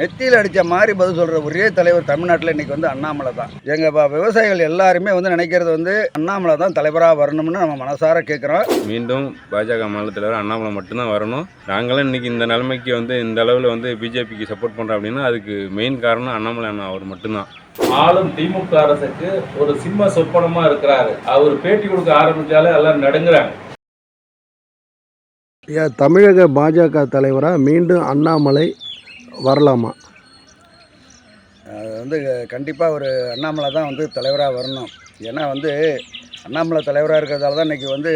நெத்தியில் அடித்த மாதிரி பதில் சொல்கிற ஒரே தலைவர் தமிழ்நாட்டில் இன்றைக்கி வந்து அண்ணாமலை தான். எங்கள் விவசாயிகள் எல்லாருமே வந்து நினைக்கிறது வந்து அண்ணாமலை தான் தலைவராக வரணும்னு நம்ம மனசார கேட்குறோம் மீண்டும் பாஜக மாநில தலைவர் அண்ணாமலை மட்டும்தான் வரணும். நாங்களும் இன்னைக்கு இந்த நிலைமைக்கு வந்து இந்த அளவில் வந்து பிஜேபிக்கு சப்போர்ட் பண்ணுறோம் அப்படின்னா அதுக்கு மெயின் காரணம் அண்ணாமலை அண்ணா அவர் மட்டும்தான். ஆளும் திமுக அரசுக்கு ஒரு சிம்ம சொப்பனமா இருக்கிறாரு. அவர் பேட்டி கொடுக்க ஆரம்பிச்சாலே எல்லாம் நடுங்குறாங்க. தமிழக பாஜக தலைவராக மீண்டும் அண்ணாமலை வரலாமா? அது வந்து கண்டிப்பாக ஒரு அண்ணாமலை தான் வந்து தலைவராக வரணும். ஏன்னா வந்து அண்ணாமலை தலைவராக இருக்கிறதால தான் இன்றைக்கி வந்து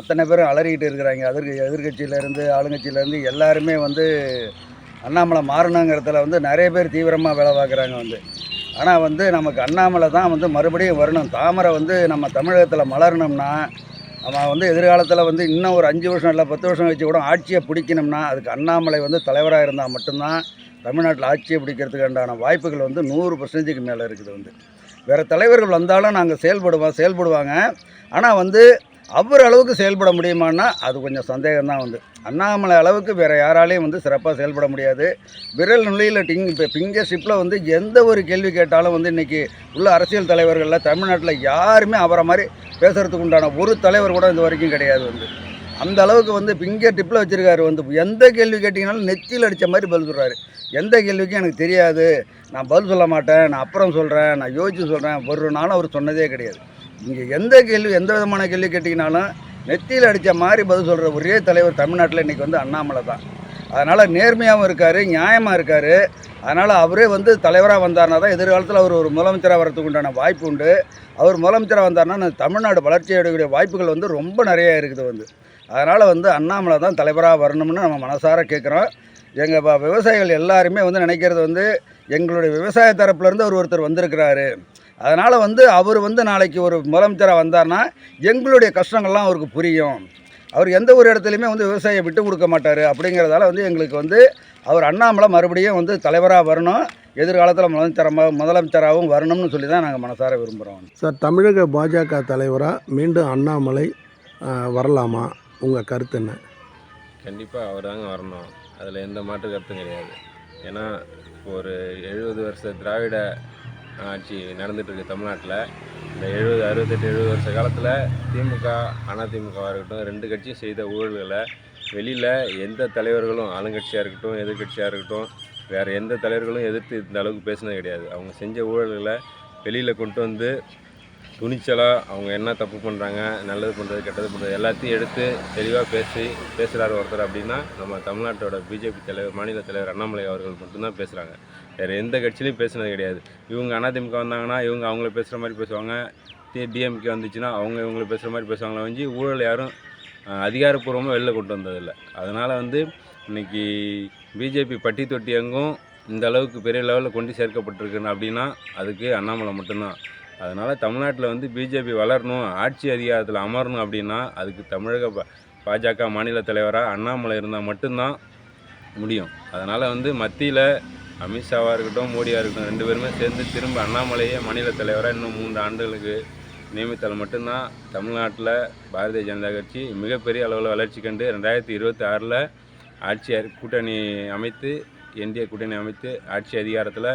அத்தனை பேரும் அலறிக்கிட்டு இருக்கிறாங்க. அதற்கு எதிர்கட்சியிலேருந்து ஆளுங்கட்சியிலேருந்து எல்லாருமே வந்து அண்ணாமலை மாறணுங்கிறதுல வந்து நிறைய பேர் தீவிரமாக வேலை பார்க்குறாங்க வந்து. ஆனால் வந்து நமக்கு அண்ணாமலை தான் வந்து மறுபடியும் வரணும். தாமரை வந்து நம்ம தமிழகத்தில் மலரணும்னா நம்ம வந்து எதிர்காலத்தில் வந்து இன்னும் ஒரு அஞ்சு வருஷம் இல்லை பத்து வருஷம் கழிச்சு கூட ஆட்சியை பிடிக்கணும்னா அதுக்கு அண்ணாமலை வந்து தலைவராக இருந்தால் மட்டும்தான் தமிழ்நாட்டில் ஆட்சியை பிடிக்கிறதுக்கு உண்டான வாய்ப்புகள் வந்து நூறு பர்சன்டேஜுக்கு மேலே இருக்குது வந்து. வேறு தலைவர்கள் வந்தாலும் நாங்கள் செயல்படுவோம் செயல்படுவாங்க. ஆனால் வந்து அவர் அளவுக்கு செயல்பட முடியுமான்னா அது கொஞ்சம் சந்தேகம் தான் வந்து. அண்ணாமலை அளவுக்கு வேறு யாராலையும் வந்து சிறப்பாக செயல்பட முடியாது. விரல் நுழையில் டிங் இப்போ பிங்கர் ஷிப்பில் வந்து எந்த ஒரு கேள்வி கேட்டாலும் வந்து இன்றைக்கி உள்ள அரசியல் தலைவர்களில் தமிழ்நாட்டில் யாருமே அவரை மாதிரி பேசுகிறதுக்கு உண்டான ஒரு தலைவர் கூட இந்த வரைக்கும் கிடையாது வந்து. அந்த அளவுக்கு வந்து ஃபிங்கர் டிப்பில் வச்சுருக்காரு வந்து. எந்த கேள்வி கேட்டிங்கனாலும் நெத்தியில் அடித்த மாதிரி பதில் சொல்கிறாரு எந்த கேள்விக்கும் எனக்கு தெரியாது. நான் பதில் சொல்ல மாட்டேன். நான் அப்புறம் சொல்கிறேன் நான் யோசிச்சு சொல்கிறேன் ஒரு நாளும் அவர் சொன்னதே கிடையாது. இங்கே எந்த கேள்வி எந்த விதமான கேள்வி கேட்டிங்கனாலும் நெத்தியில் அடித்த மாதிரி பதில் சொல்கிற ஒரே தலைவர் தமிழ்நாட்டில் இன்றைக்கி வந்து அண்ணாமலை தான். அதனால் நேர்மையாகவும் இருக்கார் நியாயமாக இருக்கார். அதனால் அவரே வந்து தலைவராக வந்தார்னா தான் எதிர்காலத்தில் அவர் ஒரு முதலமைச்சராக வரதுக்கு உண்டான வாய்ப்பு உண்டு. அவர் முதலமைச்சராக வந்தார்னா தமிழ்நாடு வளர்ச்சி அடையக்கூடிய வாய்ப்புகள் வந்து ரொம்ப நிறைய இருக்குது வந்து. அதனால் வந்து அண்ணாமலை தான் தலைவராக வரணும்னு நம்ம மனசார கேட்குறோம் எங்கள் ப- விவசாயிகள் எல்லாருமே வந்து நினைக்கிறது வந்து எங்களுடைய விவசாய தரப்புலேருந்து அவர் ஒருத்தர் வந்திருக்கிறாரு. அதனால் வந்து அவர் வந்து நாளைக்கு ஒரு முதலமைச்சராக வந்தார்னா எங்களுடைய கஷ்டங்கள்லாம் அவருக்கு புரியும். அவர் எந்த ஒரு இடத்துலையுமே வந்து விவசாயியை விட்டு கொடுக்க மாட்டார். அப்படிங்கிறதால வந்து எங்களுக்கு வந்து அவர் அண்ணாமலை மறுபடியும் வந்து தலைவராக வரணும். எதிர்காலத்தில் முதலமைச்சரமாக முதலமைச்சராகவும் வரணும்னு சொல்லி தான் நாங்கள் மனசார விரும்புகிறோம் சார் தமிழக பாஜக தலைவராக மீண்டும் அண்ணாமலை வரலாமா? உங்கள் கருத்து என்ன? கண்டிப்பாக அவர் தாங்க வரணும். அதில் எந்த மாற்று கருத்தும் கிடையாது. ஏன்னா ஒரு எழுபது வருஷ திராவிட ஆட்சி நடந்துட்டு இருக்கு தமிழ்நாட்டில். இந்த எழுபது அறுபத்தெட்டு எழுபது வருஷ காலத்தில் திமுக அதிமுகவாக இருக்கட்டும் ரெண்டு கட்சியும் செய்த ஊழல்களை வெளியில் எந்த தலைவர்களும் ஆளுங்கட்சியாக இருக்கட்டும் எதிர்கட்சியாக இருக்கட்டும் வேறு எந்த தலைவர்களும் எதிர்த்து இந்த அளவுக்கு பேசினது கிடையாது. அவங்க செஞ்ச ஊழல்களை வெளியில் கொண்டு வந்து துணிச்சலாக அவங்க என்ன தப்பு பண்ணுறாங்க நல்லது பண்ணுறது கெட்டது பண்ணுறது எல்லாத்தையும் எடுத்து தெளிவாக பேசி பேசுகிறார் ஒருத்தர் அப்படின்னா நம்ம தமிழ்நாட்டோட பிஜேபி தலைவர் மாநில தலைவர் அண்ணாமலை அவர்கள் மட்டும்தான் பேசுகிறாங்க வேறு எந்த கட்சியிலையும் பேசுனது கிடையாது. இவங்க அதிமுக வந்தாங்கன்னா இவங்க அவங்கள பேசுகிற மாதிரி பேசுவாங்க. டிஎம்கே வந்துச்சுன்னா அவங்க இவங்கள பேசுகிற மாதிரி பேசுவாங்களே வஞ்சி ஊழல் யாரும் அதிகாரப்பூர்வமாக வெளில கொண்டு வந்ததில்லை. அதனால் வந்து இன்னைக்கு பிஜேபி பட்டி தொட்டி எங்கும் இந்த அளவுக்கு பெரிய லெவலில் கொண்டு சேர்க்கப்பட்டிருக்குன்னு அப்படின்னா அதுக்கு அண்ணாமலை மட்டும்தான். அதனால் தமிழ்நாட்டில் வந்து பிஜேபி வளரணும் ஆட்சி அதிகாரத்தில் அமரணும் அப்படின்னா அதுக்கு தமிழக பாஜக மாநில தலைவராக அண்ணாமலை இருந்தால் மட்டும்தான் முடியும். அதனால் வந்து மத்தியில் அமித்ஷாவாக இருக்கட்டும் மோடியாக இருக்கட்டும் ரெண்டு பேருமே சேர்ந்து திரும்ப அண்ணாமலையே மாநில தலைவராக இன்னும் மூன்று ஆண்டுகளுக்கு நியமித்தால் மட்டும்தான் தமிழ்நாட்டில் பாரதிய ஜனதா கட்சி மிகப்பெரிய அளவில் வளர்ச்சி கண்டு ரெண்டாயிரத்தி இருபத்தி ஆறில் ஆட்சி கூட்டணி அமைத்து என்டிஏ கூட்டணி அமைத்து ஆட்சி அதிகாரத்தில்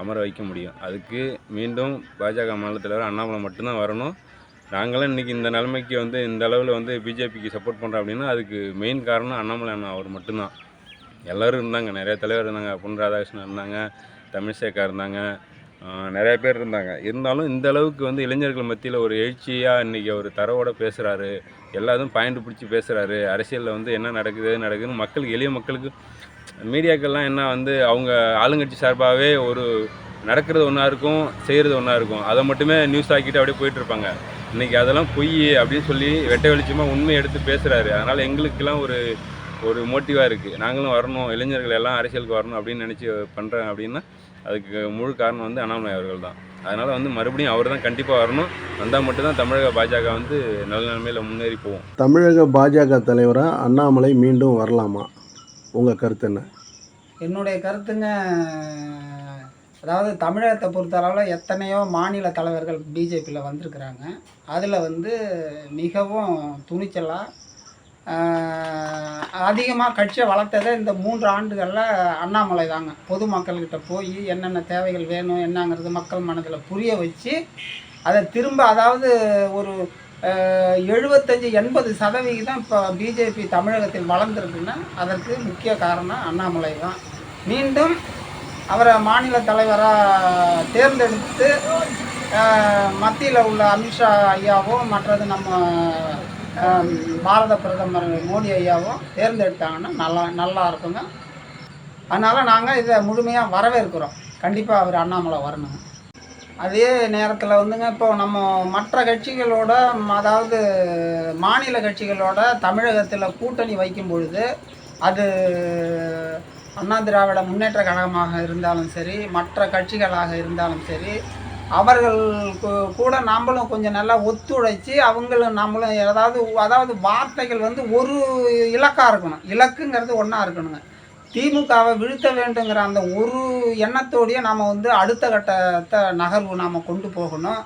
அமர வைக்க முடியும். அதுக்கு மீண்டும் பாஜக மாநில தலைவர் அண்ணாமலை மட்டும்தான் வரணும். நாங்களும் இன்றைக்கி இந்த நிலைமைக்கு வந்து இந்த அளவில் வந்து பிஜேபிக்கு சப்போர்ட் பண்ணுறோம் அப்படின்னா அதுக்கு மெயின் காரணம் அண்ணாமலை அண்ணா அவர் மட்டும்தான். எல்லோரும் இருந்தாங்க. நிறைய தலைவர் இருந்தாங்க. பொன் ராதாகிருஷ்ணன் இருந்தாங்க. தமிழ்சேகா இருந்தாங்க. நிறையா நிறைய பேர் இருந்தாங்க. இருந்தாலும் இந்த அளவுக்கு வந்து இளைஞர்கள் மத்தியில் ஒரு எழுச்சியாக இன்றைக்கி அவர் தரவோடு பேசுகிறாரு எல்லாரும் பாயிண்ட் பிடிச்சி பேசுகிறாரு அரசியலில் வந்து என்ன நடக்குது நடக்குதுன்னு மக்களுக்கு எளிய மக்களுக்கு மீடியாக்கள்லாம் என்ன வந்து அவங்க ஆளுங்கட்சி சார்பாகவே ஒரு நடக்கிறது ஒன்றா இருக்கும் செய்கிறது ஒன்றா இருக்கும். அதை மட்டுமே நியூஸ் ஆக்கிட்டு அப்படியே போயிட்டுருப்பாங்க. இன்றைக்கி அதெல்லாம் பொய் அப்படின்னு சொல்லி வெட்ட வெளிச்சமாக உண்மை எடுத்து பேசுகிறாரு அதனால் எங்களுக்கெல்லாம் ஒரு ஒரு மோட்டிவாக இருக்குது நாங்களும் வரணும் இளைஞர்கள் எல்லாம் அரசியலுக்கு வரணும் அப்படின்னு நினச்சி பண்ணுறேன் அப்படின்னா அதுக்கு முழு காரணம் வந்து அண்ணாமலை அவர்கள் தான். அதனால் வந்து மறுபடியும் அவர் தான் கண்டிப்பாக வரணும். வந்தால் மட்டும்தான் தமிழக பாஜக வந்து நல்ல நிலைமையில் முன்னேறி போகும் தமிழக பாஜக தலைவராக அண்ணாமலை மீண்டும் வரலாமா? உங்கள் கருத்து என்ன? என்னுடைய கருத்துங்க அதாவது தமிழகத்தை பொறுத்தளவில் எத்தனையோ மாநில தலைவர்கள் பிஜேபியில் வந்திருக்கிறாங்க. அதில் வந்து மிகவும் துணிச்சலாக அதிகமாக கட்சியை வளர்த்ததே இந்த மூன்று ஆண்டுகளில் அண்ணாமலை தாங்க. பொதுமக்கள்கிட்ட போய் என்னென்ன தேவைகள் வேணும் என்னங்கிறது மக்கள் மனதில் புரிய வச்சு அதை திரும்ப அதாவது ஒரு எழுபத்தஞ்சு எண்பது சதவிகிதம் இப்போ பிஜேபி தமிழகத்தில் வளர்ந்துருக்குன்னா அதற்கு முக்கிய காரணம் அண்ணாமலை தான். மீண்டும் அவரை மாநில தலைவராக தேர்ந்தெடுத்து மத்தியில் உள்ள அமித்ஷா ஐயாவும் மற்றது நம்ம பாரத பிரதமர் மோடி ஐயாவும் தேர்ந்தெடுத்தாங்கன்னா நல்லா நல்லா இருக்குங்க. அதனால் நாங்கள் இதை முழுமையாக வரவேற்கிறோம். கண்டிப்பாக அவர் அண்ணாமலை வரணுங்க அதே நேரத்தில் வந்துங்க இப்போ நம்ம மற்ற கட்சிகளோட அதாவது மாநில கட்சிகளோட தமிழகத்தில் கூட்டணி வைக்கும் பொழுது அது அண்ணா திராவிட முன்னேற்ற கழகமாக இருந்தாலும் சரி மற்ற கட்சிகளாக இருந்தாலும் சரி அவர்கள் கூட நம்மளும் கொஞ்சம் நல்லா ஒத்துழைச்சி அவங்களும் நம்மளும் ஏதாவது அதாவது வார்த்தைகள் வந்து ஒரு இலக்காக இருக்கணும். இலக்குங்கிறது ஒன்றா இருக்கணுங்க. திமுகவை வீழ்த்த வேண்டுங்கிற அந்த ஒரு எண்ணத்தோடையே நாம் வந்து அடுத்த கட்டத்தை நகர்வு நாம் கொண்டு போகணும்.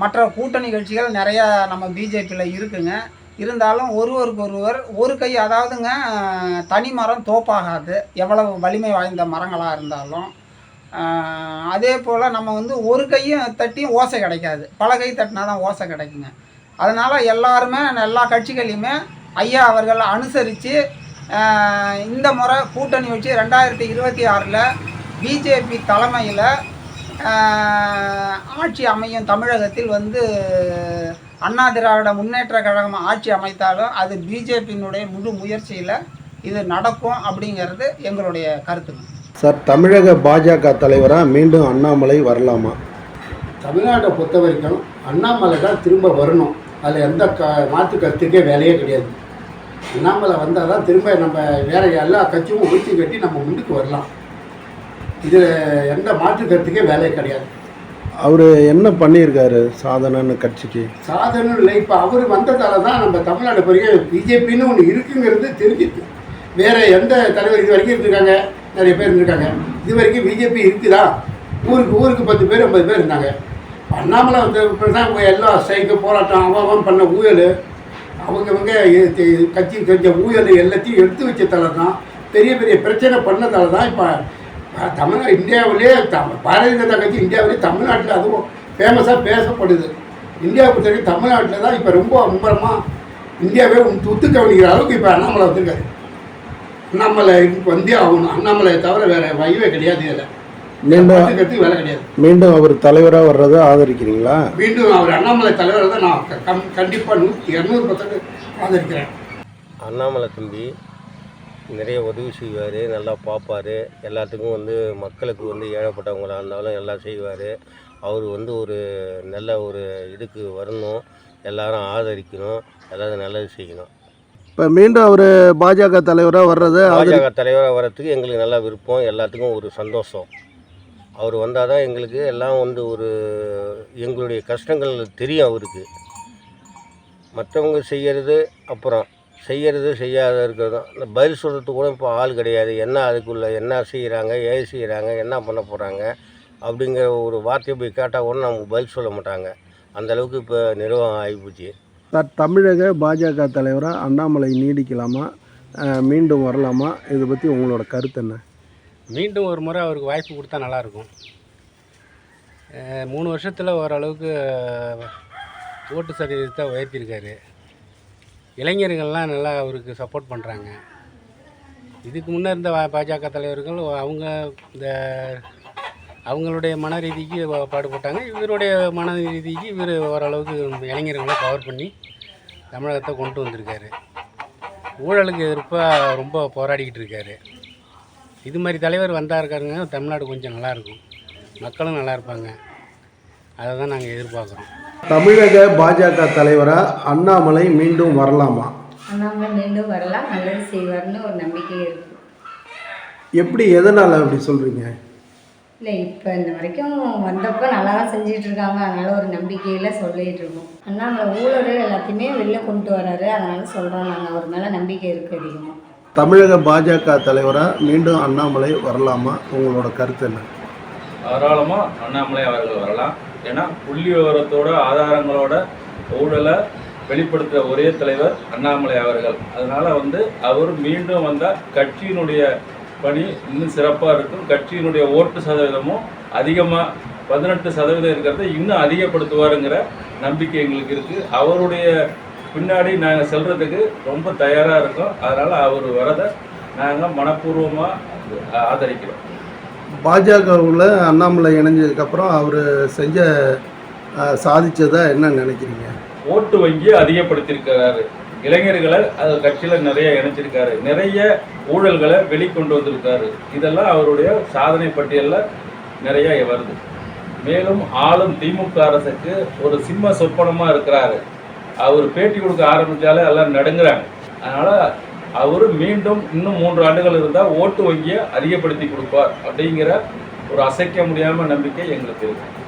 மற்ற கூட்டணி கட்சிகள் நிறையா நம்ம பிஜேபியில் இருக்குங்க. இருந்தாலும் ஒருவருக்கு ஒருவர் ஒரு கை அதாவதுங்க தனி மரம் தோப்பாகாது. எவ்வளவு வலிமை வாய்ந்த மரங்களாக இருந்தாலும். அதே போல் நம்ம வந்து ஒரு கையும் தட்டியும் ஓசை கிடைக்காது. பல கை தட்டினா தான் ஓசை கிடைக்குங்க. அதனால் எல்லாருமே எல்லா கட்சிகளையுமே ஐயா அவர்கள் அனுசரித்து இந்த முறை கூட்டணி வச்சு ரெண்டாயிரத்தி இருபத்தி ஆறில் பிஜேபி தலைமையில் ஆட்சி அமையும் தமிழகத்தில் வந்து அண்ணா திராவிட முன்னேற்ற கழகம் ஆட்சி அமைத்தாலும் அது பிஜேபியினுடைய முழு முயற்சியில் இது நடக்கும் அப்படிங்கிறது எங்களுடைய கருத்துங்க சார் தமிழக பாஜக தலைவராக மீண்டும் அண்ணாமலை வரலாமா? தமிழ்நாட்டை பொறுத்த வரைக்கும் அண்ணாமலை தான் திரும்ப வரணும். அதில் எந்த க மாற்று கருத்துக்கே வேலையே கிடையாது. அண்ணாமலை வந்தால் தான் திரும்ப நம்ம வேற எல்லா கட்சியும் ஒழிச்சு கட்டி நம்ம முன்னுக்கு வரலாம். இதில் எந்த மாற்று கருத்துக்கே வேலையே கிடையாது. அவர் என்ன பண்ணியிருக்காரு சாதனைன்னு கட்சிக்கு? சாதனை இல்லை இப்போ அவர் வந்ததால தான் நம்ம தமிழ்நாடு பிறகு பிஜேபின்னு ஒன்று இருக்குங்கிறது தெரிஞ்சிருக்கு. வேற எந்த தலைவர் இது வரைக்கும் இருந்திருக்காங்க? நிறைய பேர் இருந்திருக்காங்க. இது வரைக்கும் பிஜேபி இருக்குதா? ஊருக்கு ஊருக்கு பத்து பேர் ஐம்பது பேர் இருந்தாங்க. அண்ணாமலை வந்து தான் எல்லா ஸ்ட்ரைக்கு போராட்டம் அவன் பண்ண ஊழல். அவங்கவங்க கட்சி செஞ்ச ஊழல் எல்லாத்தையும் எடுத்து வச்சதால தான் பெரிய பெரிய பிரச்சனை பண்ணதால தான் இப்போ தமிழ்நாடு இந்தியாவிலே பாரதிய ஜனதா கட்சி இந்தியாவிலே தமிழ்நாட்டில் அதுவும் ஃபேமஸாக பேசப்படுது. இந்தியாவை பொறுத்தவரைக்கும் தமிழ்நாட்டில் தான் இப்போ ரொம்ப மும்பரமாக இந்தியாவே துத்து கவனிக்கிற அளவுக்கு இப்போ அண்ணாமலை வந்திருக்காரு. அண்ணாமலை வந்தே ஆகணும். அண்ணாமலையை தவிர வேறு வயவே கிடையாது இதில். மீண்டும் மீண்டும் அவர் தலைவராக வர்றதை ஆதரிக்கிறீங்களா? மீண்டும் அவர் அண்ணாமலை தலைவரை தான் நான் கண்டிப்பாக நூற்றி இரநூறு பர்சன்ட் ஆதரிக்கிறேன். அண்ணாமலை தம்பி நிறைய உதவி செய்வார் நல்லா பார்ப்பார். எல்லாத்துக்கும் வந்து மக்களுக்கு வந்து ஏழைப்பட்டவங்களாக இருந்தாலும் எல்லாம் செய்வார். அவர் வந்து ஒரு நல்ல ஒரு இதுக்கு வரணும். எல்லாரும் ஆதரிக்கணும். எல்லாரும் நல்லது செய்யணும். இப்போ மீண்டும் அவர் பாஜக தலைவராக வர்றதை பாஜக தலைவராக வர்றதுக்கு எங்களுக்கு நல்லா விருப்பம். எல்லாத்துக்கும் ஒரு சந்தோஷம். அவர் வந்தால் தான் எங்களுக்கு எல்லாம் வந்து ஒரு எங்களுடைய கஷ்டங்கள் தெரியும் அவருக்கு. மற்றவங்க செய்கிறது அப்புறம் செய்கிறது செய்யாத இருக்கிறது தான். இந்த பதில் சொல்கிறதுக்கு கூட இப்போ ஆள் கிடையாது. என்ன அதுக்குள்ளே என்ன செய்கிறாங்க ஏது செய்கிறாங்க என்ன பண்ண போகிறாங்க அப்படிங்கிற ஒரு வார்த்தையை போய் கேட்டால் கூட நமக்கு பதில் சொல்ல மாட்டாங்க. அந்தளவுக்கு இப்போ நிர்வாகம் ஆகிப்போச்சு. சார் தமிழக பாஜக தலைவராக அண்ணாமலை நீடிக்கலாமா? மீண்டும் வரலாமா? இதை பற்றி உங்களோட கருத்து என்ன? மீண்டும் ஒரு முறை அவருக்கு வாய்ப்பு கொடுத்தா நல்லாயிருக்கும். மூணு வருஷத்தில் ஓரளவுக்கு ஓட்டு சதவீதத்தை உயர்த்தியிருக்காரு. இளைஞர்கள்லாம் நல்லா அவருக்கு சப்போர்ட் பண்ணுறாங்க இதுக்கு முன்னே இருந்த பாஜக தலைவர்கள் அவங்க இந்த அவங்களுடைய மன ரீதிக்கு பாடுபட்டாங்க. இவருடைய மன ரீதிக்கு இவர் ஓரளவுக்கு இளைஞர்களை கவர் பண்ணி தமிழகத்தை கொண்டு வந்திருக்காரு. ஊழலுக்கு எதிர்ப்பாக ரொம்ப போராடிக்கிட்டு இருக்காரு. இது மாதிரி தலைவர் வந்தா இருக்காருங்க தமிழ்நாடு கொஞ்சம் நல்லா இருக்கும் மக்களும் நல்லா இருப்பாங்க அதை தான் நாங்கள் எதிர்பார்க்குறோம். தமிழக பாஜக தலைவராக அண்ணாமலை மீண்டும் வரலாமா? அண்ணாமலை மீண்டும் வரலாம். நல்லது செய்வார்னு ஒரு நம்பிக்கை இருக்குது எப்படி எதனால் அப்படி சொல்கிறீங்க இல்லை இப்போ இந்த வரைக்கும் வந்தப்போ நல்லா தான் செஞ்சுட்டு இருக்காங்க அதனால ஒரு நம்பிக்கையில் சொல்லிட்டு இருக்கோம். அண்ணாமலை ஊழல் எல்லாத்தையுமே வெளில கொண்டு வராரு. அதனால சொல்கிறோம் நாங்கள் அவர் மேலே நம்பிக்கை இருக்குது அதிகமாக தமிழக பாஜக தலைவராக மீண்டும் அண்ணாமலை வரலாமா? உங்களோட கருத்து என்ன? தாராளமாக அண்ணாமலை அவர்கள் வரலாம். ஏன்னா புள்ளி விவரத்தோட ஆதாரங்களோட ஊழலை வெளிப்படுத்துகிற ஒரே தலைவர் அண்ணாமலை அவர்கள். அதனால் வந்து அவர் மீண்டும் வந்தால் கட்சியினுடைய பணி இன்னும் சிறப்பாக இருக்கும். கட்சியினுடைய ஓட்டு சதவீதமும் அதிகமாக பதினெட்டு சதவீதம் இருக்கிறத இன்னும் அதிகப்படுத்துவாருங்கிற நம்பிக்கை எங்களுக்கு இருக்குது அவருடைய பின்னாடி நாங்கள் செல்றதுக்கு ரொம்ப தயாராக இருக்கோம். அதனால் அவர் வரதை நாங்கள் மனப்பூர்வமாக ஆதரிக்கிறோம். பாஜகவில் அண்ணாமலை இணைஞ்சதுக்கப்புறம் அவர் செஞ்ச சாதிச்சதா என்ன நினைக்கிறீங்க? ஓட்டு வங்கியை அதிகப்படுத்தியிருக்கிறாரு. இளைஞர்களை அது கட்சியில் நிறைய இணைச்சிருக்காரு. நிறைய ஊழல்களை வெளிக்கொண்டு வந்திருக்காரு. இதெல்லாம் அவருடைய சாதனை பட்டியலில் நிறைய வருது. மேலும் ஆளும் திமுக அரசுக்கு ஒரு சிம்ம சொப்பனமாக இருக்கிறாரு. அவர் பேட்டி கொடுக்க ஆரம்பித்தாலே எல்லாம் நடுங்குறாங்க. அதனால் அவர் மீண்டும் இன்னும் மூன்று ஆண்டுகள் இருந்தால் ஓட்டு வங்கியை அதிகப்படுத்தி கொடுப்பார் அப்படிங்கிற ஒரு அசைக்க முடியாமல் நம்பிக்கை எங்களுக்கு இருக்குது